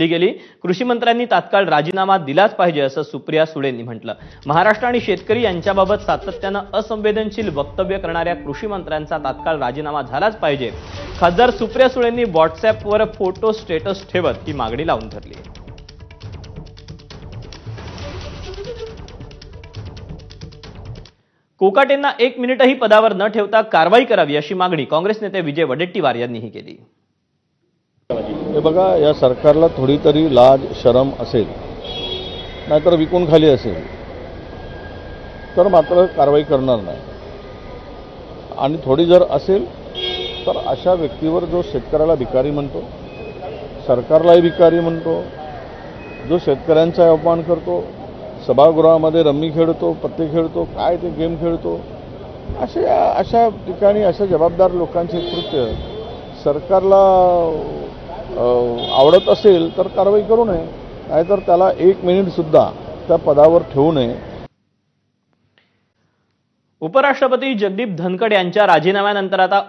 केली गेली. कृषी मंत्र्यांनी तात्काळ राजीनामा दिलाच पाहिजे असं सुप्रिया सुळेंनी म्हटलं. महाराष्ट्र आणि शेतकरी यांच्याबाबत सातत्यानं असंवेदनशील वक्तव्य करणाऱ्या कृषी मंत्र्यांचा तात्काळ राजीनामा झालाच पाहिजे. खासदार सुप्रिया सुळेंनी व्हॉट्सअपवर फोटो स्टेटस ठेवत ही मागणी लावून धरली. कोकाटेंना एक मिनिटही पदावर न ठेवता कारवाई करावी अशी मागणी काँग्रेस नेते विजय वडेट्टीवार यांनीही केली. हे बघा या सरकारला थोडी तरी लाज शरम असेल नाहीतर विकून खाली असेल तर मात्र कारवाई करणार नाही. आणि थोडी जर असेल तर अशा व्यक्तीवर जो शेतकऱ्याला भिकारी म्हणतो सरकारलाही भिकारी म्हणतो जो शेतकऱ्यांचा अपमान करतो सभागृहामध्ये रम्मी खेळतो पत्ते खेळतो काय ते गेम खेळतो असे अशा ठिकाणी अशा जबाबदार लोकांचे कृत्य सरकारला आवडत असेल तर कारवाई करू नये. नाहीतर त्याला एक मिनिटसुद्धा त्या पदावर ठेवू नये. उपराष्ट्रपती जगदीप धनखड यांच्या राजीनाम्यानंतर आता